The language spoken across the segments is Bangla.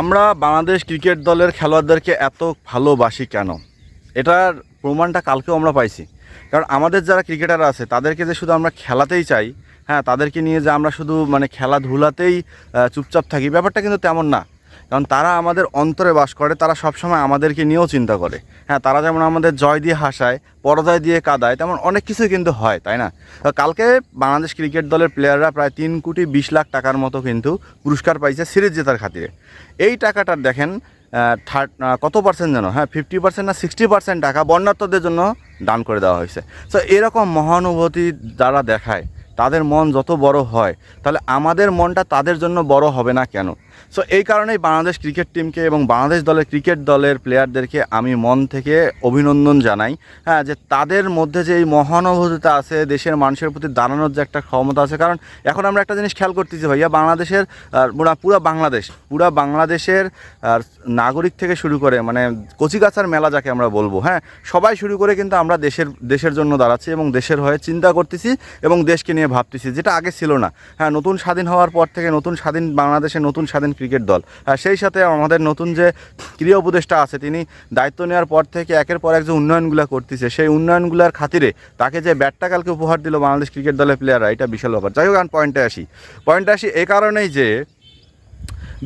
আমরা বাংলাদেশ ক্রিকেট দলের খেলোয়াড়দেরকে এত ভালোবাসি কেন? এটার প্রমাণটা কালকেও আমরা পাইছি। কারণ আমাদের যারা ক্রিকেটার আছে, তাদেরকে যে শুধু আমরা খেলাতেই চাই হ্যাঁ তাদেরকে নিয়ে যে আমরা শুধু মানে খেলাধুলাতেই চুপচাপ থাকি, ব্যাপারটা কিন্তু তেমন না। কারণ তারা আমাদের অন্তরে বাস করে, তারা সবসময় আমাদেরকে নিয়েও চিন্তা করে। হ্যাঁ তারা যেমন আমাদের জয় দিয়ে হাসায়, পরাজয় দিয়ে কাদায়, তেমন অনেক কিছুই কিন্তু হয়, তাই না? কালকে বাংলাদেশ ক্রিকেট দলের প্লেয়াররা প্রায় তিন কোটি বিশ লাখ টাকার মতো কিন্তু পুরস্কার পাইছে সিরিজ জেতার খাতিরে। এই টাকাটার দেখেন থার্ড কত পার্সেন্ট যেন? হ্যাঁ ফিফটি পার্সেন্ট না সিক্সটি পার্সেন্ট টাকা বন্যার্থদের জন্য দান করে দেওয়া হয়েছে। সো এরকম মহানুভূতি যারা দেখায়, তাদের মন যত বড় হয়, তাহলে আমাদের মনটা তাদের জন্য বড় হবে না কেন? সো এই কারণেই বাংলাদেশ ক্রিকেট টিমকে এবং বাংলাদেশ দলের ক্রিকেট দলের প্লেয়ারদেরকে আমি মন থেকে অভিনন্দন জানাই। হ্যাঁ যে তাদের মধ্যে যে এই মহানুভূতিটা আছে, দেশের মানুষের প্রতি দাঁড়ানোর যে একটা ক্ষমতা আছে। কারণ এখন আমরা একটা জিনিস খেয়াল করতেছি ভাইয়া, বাংলাদেশের পুরা বাংলাদেশ, পুরা বাংলাদেশের নাগরিক থেকে শুরু করে মানে কচিকাচার মেলা যাকে আমরা বলব হ্যাঁ সবাই শুরু করে কিন্তু আমরা দেশের দেশের জন্য দাঁড়াচ্ছি এবং দেশের হয়ে চিন্তা করতেছি এবং দেশকে নিয়ে ভাবতেছি, যেটা আগে ছিল না। হ্যাঁ নতুন স্বাধীন হওয়ার পর থেকে নতুন স্বাধীন বাংলাদেশে নতুন স্বাধীন ক্রিকেট দল। হ্যাঁ সেই সাথে আমাদের নতুন যে ক্রীড়া উপদেষ্টা আছে, তিনি দায়িত্ব নেওয়ার পর থেকে একের পর এক যে উন্নয়নগুলো করতেছে, সেই উন্নয়নগুলোর খাতিরে তাকে যে ব্যাটটা কালকে উপহার দিল বাংলাদেশ ক্রিকেট দলের প্লেয়াররা এটা বিশাল ব্যাপার। যাই হোক পয়েন্টে আসি। পয়েন্টে আসি এই কারণেই যে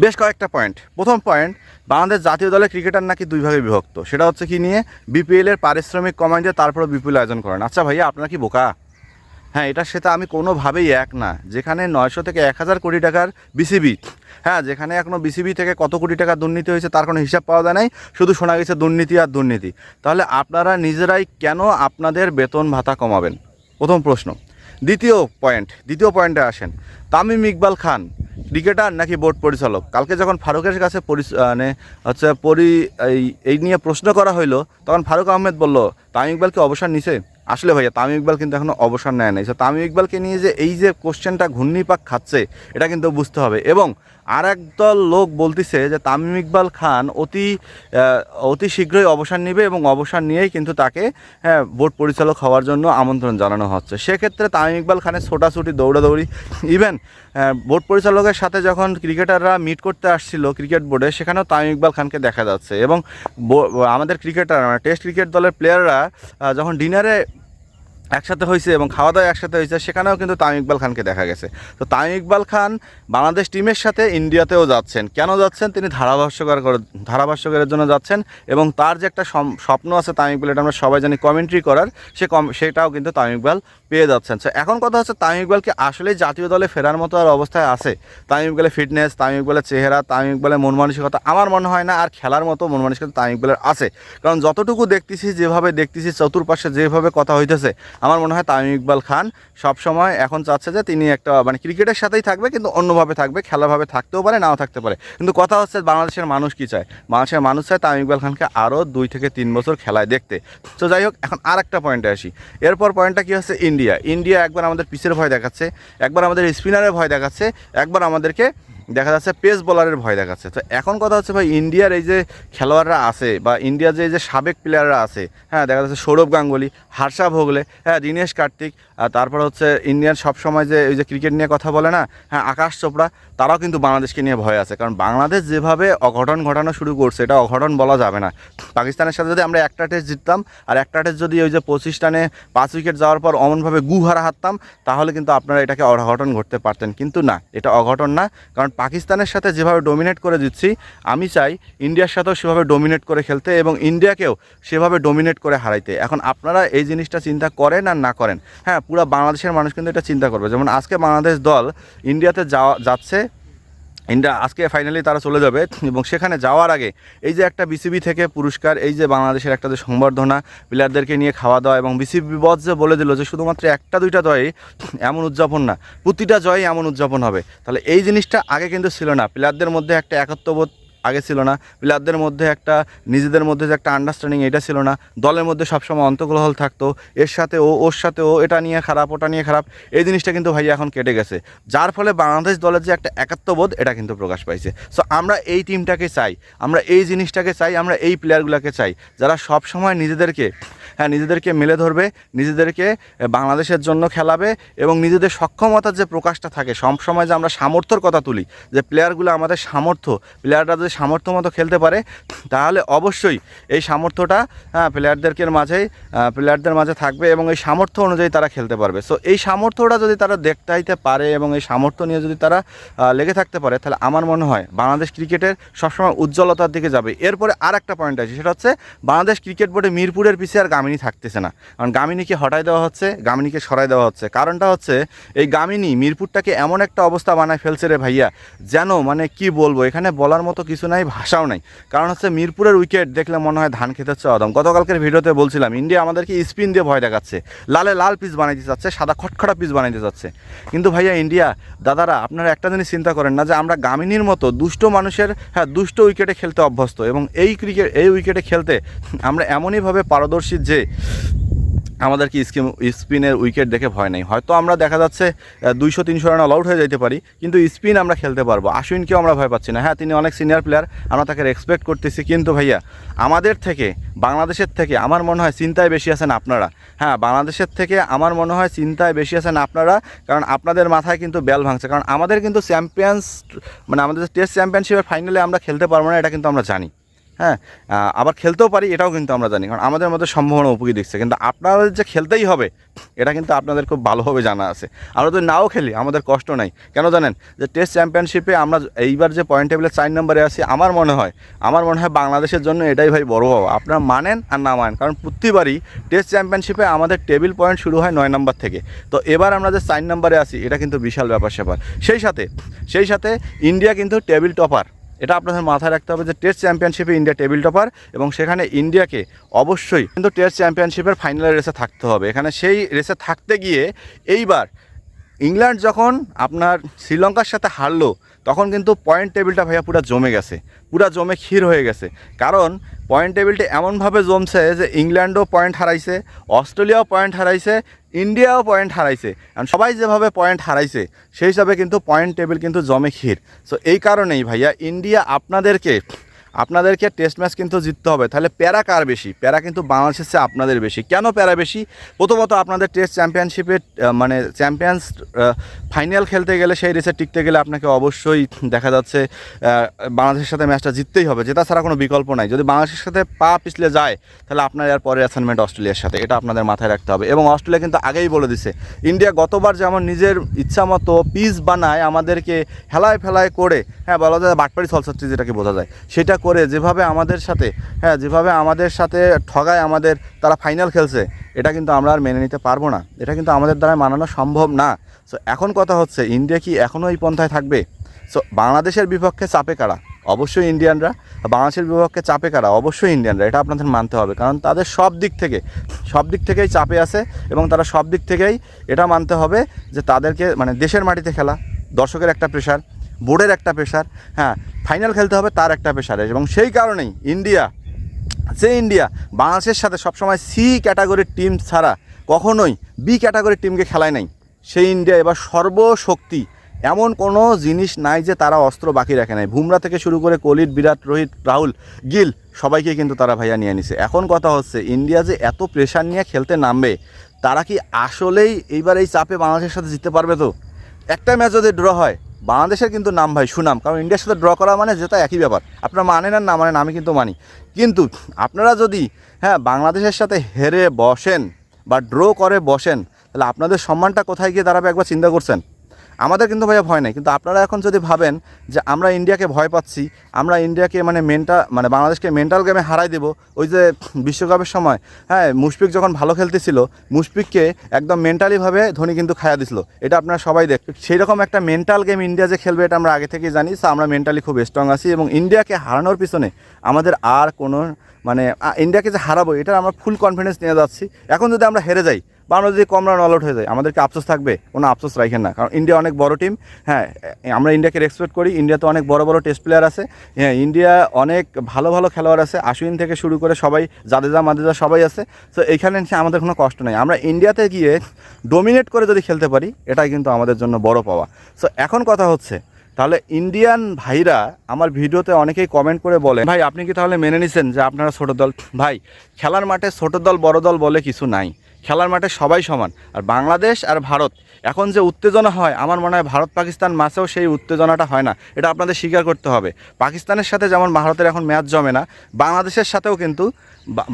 বেশ কয়েকটা পয়েন্ট প্রথম পয়েন্ট বাংলাদেশ জাতীয় দলের ক্রিকেটার নাকি দুই ভাগে বিভক্ত। সেটা হচ্ছে কি নিয়ে বিপিএলের পারিশ্রমিক কমাই দিয়ে তারপরে বিপিএল আয়োজন করেন। আচ্ছা ভাইয়া, আপনারা কি বোকা? হ্যাঁ এটার সাথে আমি কোনোভাবেই এক না। যেখানে নয়শো থেকে এক হাজার কোটি টাকার বিসিবি হ্যাঁ যেখানে এখনও বিসিবি থেকে কত কোটি টাকা দুর্নীতি হয়েছে তার কোনো হিসাব পাওয়া যায় নাই। শুধু শোনা গেছে দুর্নীতি আর দুর্নীতি। তাহলে আপনারা নিজেরাই কেন আপনাদের বেতন ভাতা কমাবেন? প্রথম প্রশ্ন। দ্বিতীয় পয়েন্ট, দ্বিতীয় পয়েন্টে আসেন। তামিম ইকবাল খান, ক্রিকেটার নাকি বোর্ড পরিচালক? কালকে যখন ফারুকের কাছে মানে হচ্ছে পরি, এই নিয়ে প্রশ্ন করা হইল, তখন ফারুক আহমেদ বলল, তামিম ইকবালকে অবসর নিছে? আসলে ভাইয়া তামিম ইকবাল কিন্তু এখনও অবসর নেয় নাই। So, তামিম ইকবালকে নিয়ে যে এই যে কোশ্চেনটা ঘূর্ণিপাক খাচ্ছে এটা কিন্তু বুঝতে হবে। এবং আর একদল লোক বলতেছে যে তামিম ইকবাল খান অতি অতি শীঘ্রই অবসর নেবে এবং অবসর নিয়েই কিন্তু তাকে হ্যাঁ বোর্ড পরিচালক হওয়ার জন্য আমন্ত্রণ জানানো হচ্ছে। সেক্ষেত্রে তামিম ইকবাল খানের ছোটাছুটি দৌড়াদৌড়ি ইভেন বোর্ড পরিচালকের সাথে যখন ক্রিকেটাররা মিট করতে আসছিল ক্রিকেট বোর্ডে সেখানেও তামিম ইকবাল খানকে দেখা যাচ্ছে। এবং আমাদের ক্রিকেটার মানে টেস্ট ক্রিকেট দলের প্লেয়াররা যখন ডিনারে একসাথে হয়েছে এবং খাওয়া দাওয়া একসাথে হয়েছে, সেখানেও কিন্তু তামিম ইকবাল খানকে দেখা গেছে। তো তামিম ইকবাল খান বাংলাদেশ টিমের সাথে ইন্ডিয়াতেও যাচ্ছেন। কেন যাচ্ছেন? তিনি ধারাভাষ্যকার করে- ধারাভাষ্যকারের জন্য যাচ্ছেন এবং তার যে একটা স্বপ্ন আছে তামিম ইকবাল, এটা আমরা সবাই জানি কমেন্ট্রি করার, সে কম সেটাও কিন্তু তামিম ইকবাল পেয়ে যাচ্ছেন। তো এখন কথা হচ্ছে তামিম ইকবালকে আসলেই জাতীয় দলে ফেরার মতো আর অবস্থায় আছে? তামিম ইকবালের ফিটনেস তামিম ইকবালের চেহারা, তামিম ইকবালের মন মানসিকতা, আমার মনে হয় না আর খেলার মতো মন মানসিকতা তামিম ইকবালের আছে। কারণ যতটুকু দেখতেছি, যেভাবে দেখতেছি, চতুর্পাশে যেভাবে কথা হইতেছে আমার মনে হয় তামিম ইকবাল খান সবসময় এখন চাচ্ছে যে তিনি একটা মানে ক্রিকেটের সাথেই থাকবে, কিন্তু অন্যভাবে থাকবে, খেলাভাবে থাকতেও পারে, নাও থাকতে পারে। কিন্তু কথা হচ্ছে বাংলাদেশের মানুষ কি চায়? বাংলাদেশের মানুষ চায় তামিম ইকবাল খানকে আরও দুই থেকে তিন বছর খেলায় দেখতে। তো যাই হোক, এখন আর একটা পয়েন্টে আসি। এরপর পয়েন্টটা কী হচ্ছে? ইন্ডিয়া। ইন্ডিয়া একবার আমাদের পিচের ভয় দেখাচ্ছে, একবার আমাদের স্পিনারের ভয় দেখাচ্ছে, একবার আমাদেরকে দেখা যাচ্ছে পেস বোলারের ভয় দেখাচ্ছে। তো এখন কথা হচ্ছে ভাই, ইন্ডিয়ার এই যে খেলোয়াড়রা আছে বা ইন্ডিয়ার যে, এই যে সাবেক প্লেয়াররা আছে হ্যাঁ দেখা যাচ্ছে সৌরভ গাঙ্গুলি, হার্ষা ভোগলে হ্যাঁ দীনেশ কার্তিক তারপর হচ্ছে ইন্ডিয়ান সবসময় যে ওই যে ক্রিকেট নিয়ে কথা বলে না হ্যাঁ আকাশ চোপড়া, তারাও কিন্তু বাংলাদেশকে নিয়ে ভয় আছে। কারণ বাংলাদেশ যেভাবে অঘটন ঘটানো শুরু করছে, এটা অঘটন বলা যাবে না। পাকিস্তানের সাথে যদি আমরা একটা টেস্ট জিততাম, আর একটা টেস্ট যদি ওই যে পঁচিশ রানে পাঁচ উইকেট যাওয়ার পর অমনভাবে গু হারা হারতাম, তাহলে কিন্তু আপনারা এটাকে অঘটন ঘটতে পারতেন। কিন্তু না, এটা অঘটন না। কারণ পাকিস্তানের সাথে যেভাবে ডোমিনেট করে দিচ্ছি, আমি চাই ইন্ডিয়ার সাথেও সেভাবে ডোমিনেট করে খেলতে এবং ইন্ডিয়াকেও সেভাবে ডোমিনেট করে হারাইতে। এখন আপনারা এই জিনিসটা চিন্তা করেন আর না করেন। হ্যাঁ পুরো বাংলাদেশের মানুষ কিন্তু এটা চিন্তা করবে। যেমন আজকে বাংলাদেশ দল ইন্ডিয়াতে যাওয়া, যাচ্ছে। ইন্ডিয়া, আজকে ফাইনালি তারা চলে যাবে এবং সেখানে যাওয়ার আগে এই যে একটা বিসিবি থেকে পুরস্কার, এই যে বাংলাদেশের একটা যে সংবর্ধনা প্লেয়ারদেরকে নিয়ে খাওয়া দাওয়া এবং বিসিবি বস যে বলে দিল যে শুধুমাত্র একটা, দুইটা জয়ে এমন উদযাপন না, প্রতিটা জয়ে এমন উদযাপন হবে। তাহলে এই জিনিসটা আগে কিন্তু ছিল না। প্লেয়ারদের মধ্যে একটা একত্ববোধ আগে ছিল না। প্লেয়ারদের মধ্যে একটা, নিজেদের মধ্যে যে একটা আন্ডারস্ট্যান্ডিং এটা ছিল না। দলের মধ্যে সবসময় অন্তগ্রহল থাকতো। এর সাথে ও, ওর সাথে ও, এটা নিয়ে খারাপ, ওটা নিয়ে খারাপ। এই জিনিসটা কিন্তু ভাইয়া এখন কেটে গেছে। যার ফলে বাংলাদেশ দলের যে একটা একাত্মবোধ, এটা কিন্তু প্রকাশ পাইছে। সো আমরা এই টিমটাকে চাই। আমরা এই জিনিসটাকে চাই। আমরা এই প্লেয়ারগুলোকে চাই। যারা সবসময় নিজেদেরকে হ্যাঁ নিজেদেরকে মেলে ধরবে, নিজেদেরকে বাংলাদেশের জন্য খেলাবে এবং নিজেদের সক্ষমতার যে প্রকাশটা থাকে সবসময় যে আমরা সামর্থ্যর কথা তুলি, যে প্লেয়ারগুলো আমাদের সামর্থ্য প্লেয়াররা যদি সামর্থ্য মতো খেলতে পারে, তাহলে অবশ্যই এই সামর্থ্যটা হ্যাঁ প্লেয়ারদেরকে মাঝেই প্লেয়ারদের মাঝে থাকবে এবং এই সামর্থ্য অনুযায়ী তারা খেলতে পারবে। সো এই সামর্থ্যটা যদি তারা দেখতে পারে এবং এই সামর্থ্য নিয়ে যদি তারা লেগে থাকতে পারে, তাহলে আমার মনে হয় বাংলাদেশ ক্রিকেটের সবসময় উজ্জ্বলতার দিকে যাবে। এরপরে আর একটা পয়েন্ট আছে সেটা হচ্ছে বাংলাদেশ ক্রিকেট বোর্ডে মিরপুরের পিছিয়ে আর গামিনী থাকতেছে না। কারণ গামিনীকে হটাই দেওয়া হচ্ছে, গামিনীকে সরাই দেওয়া হচ্ছে। কারণটা হচ্ছে, এই গামিনী মিরপুরটাকে এমন একটা অবস্থা বানায় ফেলছে রে ভাইয়া, যেন মানে কি বলব, এখানে বলার মতো কিছু নাই, ভাষাও নাই। কারণ হচ্ছে মিরপুরের উইকেট দেখলে মনে হয় ধান খেতে হচ্ছে অদম। গতকালকের ভিডিওতে বলছিলাম, ইন্ডিয়া আমাদেরকে স্পিন দিয়ে ভয় দেখাচ্ছে। লালে লাল পিচ বানাইতে চাচ্ছে, সাদা খটখটা পিচ বানাইতে চাচ্ছে। কিন্তু ভাইয়া, ইন্ডিয়া, দাদারা, আপনারা একটা জিনিস চিন্তা করেন না যে, আমরা গামিনীর মতো দুষ্ট মানুষের হ্যাঁ দুষ্ট উইকেটে খেলতে অভ্যস্ত। এবং এই ক্রিকেট, এই উইকেটে খেলতে আমরা এমনইভাবে পারদর্শী যে আমাদের কি স্কিম স্পিনের উইকেট দেখে ভয় নেই। হয়তো আমরা দেখা যাচ্ছে দুইশো, তিনশো রান অল আউট হয়ে যেতে পারি, কিন্তু স্পিন আমরা খেলতে পারব। আশ্বিনকেও আমরা ভয় পাচ্ছি না। হ্যাঁ তিনি অনেক সিনিয়র প্লেয়ার আমরা তাকে রেসপেক্ট করতেছি। কিন্তু ভাইয়া, আমাদের থেকে, বাংলাদেশের থেকে আমার মনে হয় চিন্তায় বেশি আছেন আপনারা। হ্যাঁ বাংলাদেশের থেকে আমার মনে হয় চিন্তায় বেশি আছেন আপনারা, কারণ আপনাদের মাথায় কিন্তু বেল ভাঙছে। কারণ আমাদের কিন্তু চ্যাম্পিয়ন্স মানে আমাদের টেস্ট চ্যাম্পিয়নশিপের ফাইনালে আমরা খেলতে পারব না, এটা কিন্তু আমরা জানি। হ্যাঁ আবার খেলতেও পারি, এটাও কিন্তু আমরা জানি। কারণ আমাদের মধ্যে সম্ভাবনা উপকী দিচ্ছে। কিন্তু আপনাদের যে খেলতেই হবে, এটা কিন্তু আপনাদের খুব ভালোভাবে জানা আছে। আমরা যদি নাও খেলি, আমাদের কষ্ট নাই। কেন জানেন? যে টেস্ট চ্যাম্পিয়নশিপে আমরা এইবার যে পয়েন্ট টেবিলে চার নম্বরে আছি, আমার মনে হয়, আমার মনে হয় বাংলাদেশের জন্য এটাই ভাই বড় হওয়া। আপনারা মানেন আর না মানেন। কারণ প্রতিবারই টেস্ট চ্যাম্পিয়নশিপে আমাদের টেবিল পয়েন্ট শুরু হয় নয় নম্বর থেকে। তো এবার আমরা যে চার নম্বরে আছি, এটা কিন্তু বিশাল ব্যাপার স্যাপার সেই সাথে সেই সাথে ইন্ডিয়া কিন্তু টেবিল টপার এটা আপনাদের মাথায় রাখতে হবে যে টেস্ট চ্যাম্পিয়নশিপে ইন্ডিয়া টেবিল টপার এবং সেখানে ইন্ডিয়াকে অবশ্যই কিন্তু টেস্ট চ্যাম্পিয়নশিপের ফাইনালের রেসে থাকতে হবে। এখানে সেই রেসে থাকতে গিয়ে এইবার ইংল্যান্ড যখন আপনার শ্রীলঙ্কার সাথে হারলো, তখন কিন্তু পয়েন্ট টেবিলটা ভাইয়া পুরো জমে গেছে, পুরো জমে ক্ষীর হয়ে গেছে। কারণ পয়েন্ট টেবিলটা এমনভাবে জমছে যে ইংল্যান্ডও পয়েন্ট হারাইছে, অস্ট্রেলিয়াও পয়েন্ট হারাইছে ইন্ডিয়াও পয়েন্ট হারাইছে। কারণ সবাই যেভাবে পয়েন্ট হারাইছে, সেই হিসাবে কিন্তু পয়েন্ট টেবিল কিন্তু জমে ক্ষীর। সো এই কারণেই ভাইয়া ইন্ডিয়া আপনাদেরকে আপনাদেরকে টেস্ট ম্যাচ কিন্তু জিততে হবে। তাহলে প্যারা কার বেশি? প্যারা কিন্তু বাংলাদেশের চেয়ে আপনাদের বেশি। কেন প্যারা বেশি? প্রথমত আপনাদের টেস্ট চ্যাম্পিয়নশিপে মানে চ্যাম্পিয়ন্স ফাইনাল খেলতে গেলে সেই রেসে টিকতে গেলে আপনাকে অবশ্যই দেখা যাচ্ছে বাংলাদেশের সাথে ম্যাচটা জিততেই হবে। যেটা ছাড়া কোনো বিকল্প নাই। যদি বাংলাদেশের সাথে পা পিছলে যায়, তাহলে আপনার আর পরের অ্যাসাইনমেন্ট অস্ট্রেলিয়ার সাথে। এটা আপনাদের মাথায় রাখতে হবে। এবং অস্ট্রেলিয়া কিন্তু আগেই বলে দিছে, ইন্ডিয়া গতবার যেমন নিজের ইচ্ছা মতো পিচ বানায় আমাদেরকে হেলায় ফেলায় করে হ্যাঁ বলা যায় বাটপাড়ি সলসাচ্ছি যেটাকে বোঝা যায়, সেটা করে যেভাবে আমাদের সাথে হ্যাঁ যেভাবে আমাদের সাথে ঠগায় আমাদের, তারা ফাইনাল খেলছে, এটা কিন্তু আমরা আর মেনে নিতে পারব না। এটা কিন্তু আমাদের দ্বারা মানানো সম্ভব না। সো এখন কথা হচ্ছে, ইন্ডিয়া কি এখনও এই পন্থায় থাকবে? সো বাংলাদেশের বিপক্ষে চাপে কারা? অবশ্যই ইন্ডিয়ানরা। বাংলাদেশের বিপক্ষে চাপে কারা? অবশ্যই ইন্ডিয়ানরা। এটা আপনাদের মানতে হবে। কারণ তাদের সব দিক থেকে, সব দিক থেকেই চাপে আছে এবং তারা সব দিক থেকেই এটা মানতে হবে যে তাদেরকে মানে দেশের মাটিতে খেলা, দর্শকের একটা প্রেশার বোর্ডের একটা প্রেশার হ্যাঁ ফাইনাল খেলতে হবে তার একটা প্রেশার এবং সেই কারণেই ইন্ডিয়া, যে ইন্ডিয়া, বাংলাদেশের সাথে সবসময় সি ক্যাটাগরির টিম ছাড়া কখনোই বি ক্যাটাগরির টিমকে খেলায় নাই। সেই ইন্ডিয়া এবার সর্বশক্তি, এমন কোনো জিনিস নাই যে তারা অস্ত্র বাকি রাখে নাই। বুমরা থেকে শুরু করে কোহলির বিরাট, রোহিত, রাহুল, গিল, সবাইকে কিন্তু তারা ভাইয়া নিয়ে নিছে। এখন কথা হচ্ছে, ইন্ডিয়া যে এত প্রেশার নিয়ে খেলতে নামবে, তারা কি আসলেই এইবার এই চাপে বাংলাদেশের সাথে জিততে পারবে তো? একটা ম্যাচ যদি ড্র হয় বাংলাদেশের কিন্তু নাম ভাই সুনাম, কারণ ইন্ডিয়ার সাথে ড্র করা মানে যেটা একই ব্যাপার। আপনারা মানেন আর না মানেন, আমি কিন্তু মানি। কিন্তু আপনারা যদি হ্যাঁ বাংলাদেশের সাথে হেরে বসেন বা ড্র করে বসেন, তাহলে আপনাদের সম্মানটা কোথায় গিয়ে দাঁড়াবে একবার চিন্তা করছেন? আমাদের কিন্তু ভাইয়া ভয় নেই। কিন্তু আপনারা এখন যদি ভাবেন যে আমরা ইন্ডিয়াকে ভয় পাচ্ছি, আমরা ইন্ডিয়াকে মানে মেন্টাল মানে বাংলাদেশকে মেন্টাল গেমে হারাই দেবো, ওই যে বিশ্বকাপের সময় হ্যাঁ মুশফিক যখন ভালো খেলতেছিল, মুশফিককে একদম মেন্টালিভাবে ধোনি কিন্তু খায়া দিছিল। এটা আপনারা সবাই দেখ সেই রকম একটা মেন্টাল গেম ইন্ডিয়া যে খেলবে এটা আমরা আগে থেকেই জানি আমরা মেন্টালি খুব স্ট্রং আছি এবং ইন্ডিয়াকে হারানোর পিছনে আমাদের আর কোনো মানে ইন্ডিয়াকে যে হারাবো এটা আমরা ফুল কনফিডেন্স নিয়ে যাচ্ছি। এখন যদি আমরা হেরে যাই বা যদি কম রান অল আউট হয়ে যায়। আমাদেরকে আফসোস থাকবে, কোনো আফসোস রাখেন না। কারণ ইন্ডিয়া অনেক বড় টিম হ্যাঁ আমরা ইন্ডিয়াকে রেসপেক্ট করি। ইন্ডিয়াতে অনেক বড় বড় টেস্ট প্লেয়ার আছে। হ্যাঁ ইন্ডিয়া অনেক ভালো ভালো খেলোয়াড় আছে। আশ্বিন থেকে শুরু করে সবাই, জাদেজা, মাদেজা সবাই আছে। তো এইখানে আমাদের কোনো কষ্ট নেই। আমরা ইন্ডিয়াতে গিয়ে ডোমিনেট করে যদি খেলতে পারি, এটাই কিন্তু আমাদের জন্য বড় পাওয়া। সো এখন কথা হচ্ছে, তাহলে ইন্ডিয়ান ভাইরা আমার ভিডিওতে অনেকেই কমেন্ট করে বলে, ভাই, আপনি কি তাহলে মেনে নিছেন যে আপনারা ছোট দল? ভাই, খেলার মাঠে ছোট দল, বড় দল বলে কিছু নাই। খেলার মাঠে সবাই সমান। আর বাংলাদেশ আর ভারত, এখন যে উত্তেজনা হয়, আমার মনে হয় ভারত পাকিস্তান ম্যাচেও সেই উত্তেজনাটা হয় না। এটা আপনাদের স্বীকার করতে হবে। পাকিস্তানের সাথে যেমন ভারতের এখন ম্যাচ জমে না, বাংলাদেশের সাথেও কিন্তু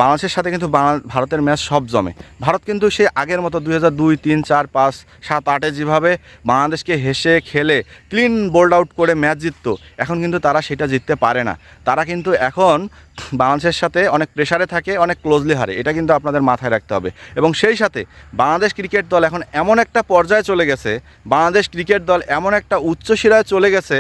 বাংলাদেশের সাথে কিন্তু ভারতের ম্যাচ সব জমে। ভারত কিন্তু সেই আগের মতো দুই হাজার দুই, তিন, চার, পাঁচ, সাত, আটে যেভাবে বাংলাদেশকে হেসে খেলে ক্লিন বোল্ড আউট করে ম্যাচ জিততো, এখন কিন্তু তারা সেটা জিততে পারে না। তারা কিন্তু এখন বাংলাদেশের সাথে অনেক প্রেশারে থাকে, অনেক ক্লোজলি হারে। এটা কিন্তু আপনাদের মাথায় রাখতে হবে। এবং সেই সাথে বাংলাদেশ ক্রিকেট দল এখন এমন একটা পর্যায়ে চলে গেছে, বাংলাদেশ ক্রিকেট দল এমন একটা উচ্চ শিরায় চলে গেছে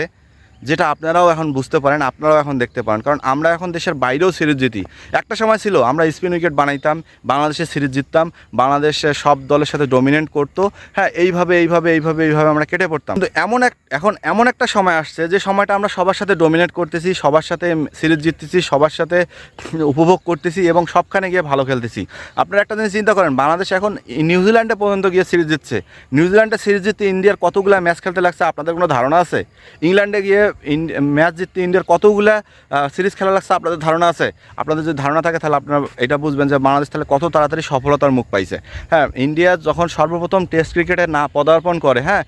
যেটা আপনারাও এখন বুঝতে পারেন, আপনারাও এখন দেখতে পারেন। কারণ আমরা এখন দেশের বাইরেও সিরিজ জিতি। একটা সময় ছিল, আমরা স্পিন উইকেট বানাইতাম বাংলাদেশের সিরিজ জিততাম, বাংলাদেশে সব দলের সাথে ডমিনেট করতো। হ্যাঁ এইভাবে এইভাবে এইভাবে এইভাবে আমরা কেটে পড়তাম। কিন্তু এমন এক, এখন এমন একটা সময় আসছে যে সময়টা আমরা সবার সাথে ডমিনেট করতেছি, সবার সাথে সিরিজ জিততেছি, সবার সাথে উপভোগ করতেছি এবং সবখানে গিয়ে ভালো খেলতেছি। আপনারা একটা জিনিস চিন্তা করেন, বাংলাদেশ এখন নিউজিল্যান্ডে পর্যন্ত গিয়ে সিরিজ জিতছে। নিউজিল্যান্ডে সিরিজ জিততে ইন্ডিয়ার কতগুলা ম্যাচ খেলতে লাগছে আপনাদের কোনো ধারণা আছে? ইংল্যান্ডে গিয়ে ম্যাচ জিততে ইন্ডিয়ার কতগুলা সিরিজ খেলা লাগছে আপনাদের ধারণা আছে? আপনাদের যদি ধারণা থাকে, তাহলে আপনারা এটা বুঝবেন যে বাংলাদেশ তাহলে কত তাড়াতাড়ি সফলতার মুখ পাইছে। হ্যাঁ ইন্ডিয়া যখন সর্বপ্রথম টেস্ট ক্রিকেটে না পদার্পণ করে হ্যাঁ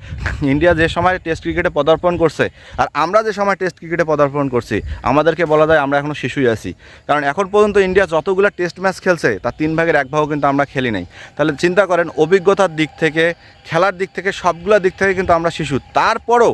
ইন্ডিয়া যে সময় টেস্ট ক্রিকেটে পদার্পণ করছে, আর আমরা যে সময় টেস্ট ক্রিকেটে পদার্পণ করছি, আমাদেরকে বলা যায় আমরা এখনও শিশুই আছি। কারণ এখন পর্যন্ত ইন্ডিয়া যতগুলো টেস্ট ম্যাচ খেলছে, তার তিন ভাগের এক ভাগও কিন্তু আমরা খেলি নাই। তাহলে চিন্তা করেন, অভিজ্ঞতার দিক থেকে, খেলার দিক থেকে, সবগুলো দিক থেকে কিন্তু আমরা শিশু। তারপরও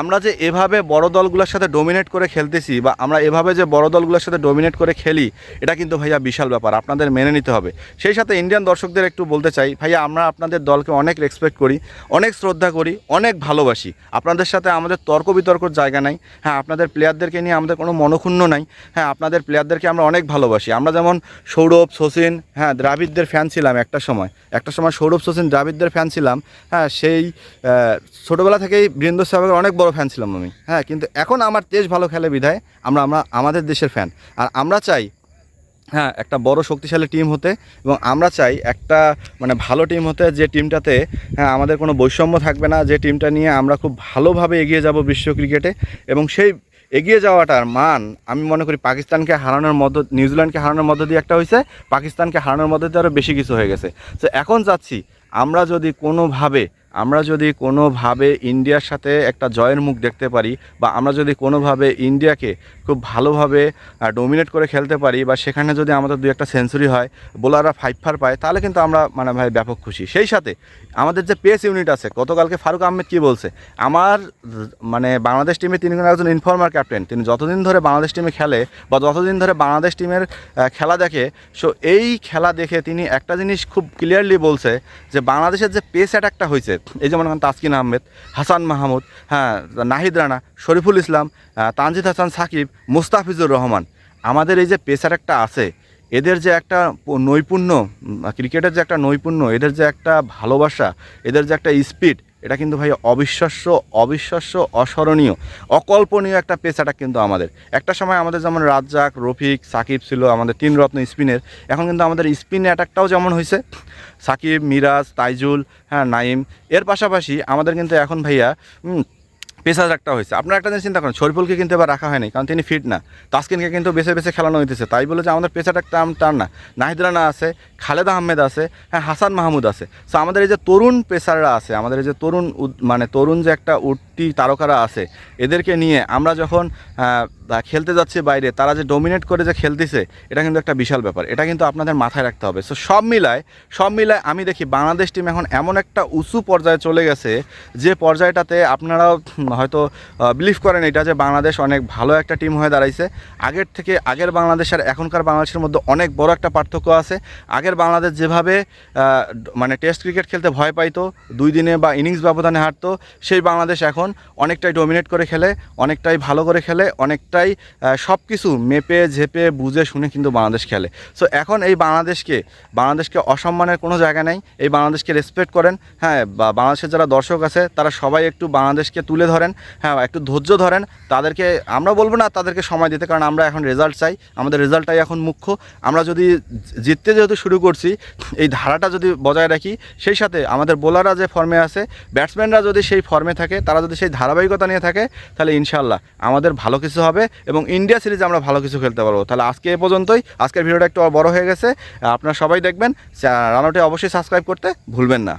আমরা যে এভাবে বড় দলগুলোর সাথে ডোমিনেট করে খেলতেছি বা আমরা এভাবে যে বড় দলগুলোর সাথে ডোমিনেট করে খেলি, এটা কিন্তু ভাইয়া বিশাল ব্যাপার, আপনাদের মেনে নিতে হবে। সেই সাথে ইন্ডিয়ান দর্শকদের একটু বলতে চাই, ভাইয়া আমরা আপনাদের দলকে অনেক রেসপেক্ট করি, অনেক শ্রদ্ধা করি, অনেক ভালোবাসি। আপনাদের সাথে আমাদের তর্ক বিতর্কর জায়গা নাই হ্যাঁ আপনাদের প্লেয়ারদেরকে নিয়ে আমাদের কোনো মনক্ষুণ্ণ নাই হ্যাঁ আপনাদের প্লেয়ারদেরকে আমরা অনেক ভালোবাসি। আমরা যেমন সৌরভ, সচিন হ্যাঁ দ্রাবিড়দের ফ্যান ছিলাম একটা সময়। একটা সময় সৌরভ, সচিন, দ্রাবিড়দের ফ্যান ছিলাম হ্যাঁ সেই ছোটোবেলা থেকেই বৃন্দ সেহবাগের অনেক বড় ফ্যান ছিলাম আমি। হ্যাঁ কিন্তু এখন আমার দেশ ভালো খেলে বিধায় আমরা আমরা, আমাদের দেশের ফ্যান আর আমরা চাই হ্যাঁ একটা বড় শক্তিশালী টিম হতে এবং আমরা চাই একটা মানে ভালো টিম হতে যে টিমটাতে হ্যাঁ আমাদের কোনো বৈষম্য থাকবে না, যে টিমটা নিয়ে আমরা খুব ভালোভাবে এগিয়ে যাব বিশ্ব ক্রিকেটে এবং সেই এগিয়ে যাওয়াটার মান আমি মনে করি পাকিস্তানকে হারানোর মধ্য নিউজিল্যান্ডকে হারানোর মধ্য দিয়ে একটা হয়েছে, পাকিস্তানকে হারানোর মধ্য দিয়ে আরও বেশি কিছু হয়ে গেছে। তো এখন যাচ্ছি, আমরা যদি কোনোভাবে আমরা যদি কোনোভাবে ইন্ডিয়ার সাথে একটা জয়ের মুখ দেখতে পারি বা আমরা যদি কোনোভাবে ইন্ডিয়াকে খুব ভালোভাবে ডোমিনেট করে খেলতে পারি বা সেখানে যদি আমাদের দুই একটা সেঞ্চুরি হয় বোলাররা ফাইভ ফার পায়, তাহলে কিন্তু আমরা মানে ভাই ব্যাপক খুশি। সেই সাথে আমাদের যে পেস ইউনিট আছে, গতকালকে ফারুক আহমেদ কী বলছে? আমার মানে বাংলাদেশ টিমে তিনি একজন ইনফর্মার ক্যাপ্টেন তিনি যতদিন ধরে বাংলাদেশ টিমে খেলে বা যতদিন ধরে বাংলাদেশ টিমের খেলা দেখে সো এই খেলা দেখে তিনি একটা জিনিস খুব ক্লিয়ারলি বলছে যে বাংলাদেশের যে পেস অ্যাটাকটা হয়েছে এই যেমন এখন তাসকিন আহমেদ, হাসান মাহমুদ হ্যাঁ নাহিদ রানা, শরীফুল ইসলাম তানজিদ হাসান সাকিব, মুস্তাফিজুর রহমান। আমাদের এই যে পেসার একটা আছে, এদের যে একটা নৈপুণ্য ক্রিকেটের যে একটা নৈপুণ্য, এদের যে একটা ভালোবাসা, এদের যে একটা স্পিড এটা কিন্তু ভাই অবিশ্বাস্য অবিশ্বাস্য, অস্মরণীয়, অকল্পনীয় একটা পেশাটা কিন্তু আমাদের। একটা সময় আমাদের যেমন রাজ্জাক, রফিক, সাকিব ছিল আমাদের তিন রত্ন স্পিনের, এখন কিন্তু আমাদের স্পিন অ্যাটাকটাও যেমন হয়েছে সাকিব, মিরাজ, তাইজুল হ্যাঁ নাইম এর পাশাপাশি আমাদের কিন্তু এখন ভাইয়া পেসার একটা হয়েছে। আপনারা একটা জিনিস চিন্তা করেন, শরীফুলকে কিন্তু এবার রাখা হয়নি, কারণ তিনি ফিট না। তাসকিনকে কিন্তু বেছে বেছে খেলানো হইতেছে। তাই বলে যে আমাদের পেসার একটা টান না। নাহিদ রানা আছে, খালেদ আহমেদ আছে হ্যাঁ হাসান মাহমুদ আছে। সো আমাদের এই যে তরুণ পেসাররা আছে, আমাদের এই যে তরুণ মানে তরুণ যে একটা উঠতি তারকারা আছে, এদেরকে নিয়ে আমরা যখন খেলতে যাচ্ছি বাইরে, তারা যে ডোমিনেট করে যে খেলতেছে, এটা কিন্তু একটা বিশাল ব্যাপার। এটা কিন্তু আপনাদের মাথায় রাখতে হবে। সো সব মিলায় সব মিলায় আমি দেখি বাংলাদেশ টিম এখন এমন একটা উঁচু পর্যায়ে চলে গেছে, যে পর্যায়টাতে আপনারাও হয়তো বিলিভ করেন এটা যে বাংলাদেশ অনেক ভালো একটা টিম হয়ে দাঁড়াইছে। আগের থেকে, আগের বাংলাদেশ আর এখনকার বাংলাদেশের মধ্যে অনেক বড় একটা পার্থক্য আছে। আগের বাংলাদেশ যেভাবে মানে টেস্ট ক্রিকেট খেলতে ভয় পাইতো, দুই দিনে বা ইনিংস ব্যবধানে হারতো, সেই বাংলাদেশ এখন অনেকটাই ডমিনেট করে খেলে, অনেকটাই ভালো করে খেলে, অনেকটাই সব কিছু মেপে, ঝেপে, বুঝে, শুনে কিন্তু বাংলাদেশ খেলে। সো এখন এই বাংলাদেশকে বাংলাদেশকে অসম্মানের কোনো জায়গা নেই। এই বাংলাদেশকে রেসপেক্ট করেন। হ্যাঁ বাংলাদেশের যারা দর্শক আছে, তারা সবাই একটু বাংলাদেশকে তুলে ধরেন। পারেন হ্যাঁ একটু ধৈর্য ধরেন, তাদেরকে, আমরা বলব না তাদেরকে সময় দিতে, কারণ আমরা এখন রেজাল্ট চাই, আমাদের রেজাল্টটাই এখন মুখ্য। আমরা যদি জিততে যেহেতু শুরু করছি, এই ধারাটা যদি বজায় রাখি, সেই সাথে আমাদের বোলাররা যে ফর্মে আছে ব্যাটসম্যানরা যদি সেই ফর্মে থাকে, তারা যদি সেই ধারাবাহিকতা নিয়ে থাকে, তাহলে ইনশাল্লাহ আমাদের ভালো কিছু হবে এবং ইন্ডিয়া সিরিজে আমরা ভালো কিছু খেলতে পারব। তাহলে আজকে এ পর্যন্তই, আজকের ভিডিওটা একটু বড় হয়ে গেছে, আপনারা সবাই দেখবেন রানোটে অবশ্যই সাবস্ক্রাইব করতে ভুলবেন না।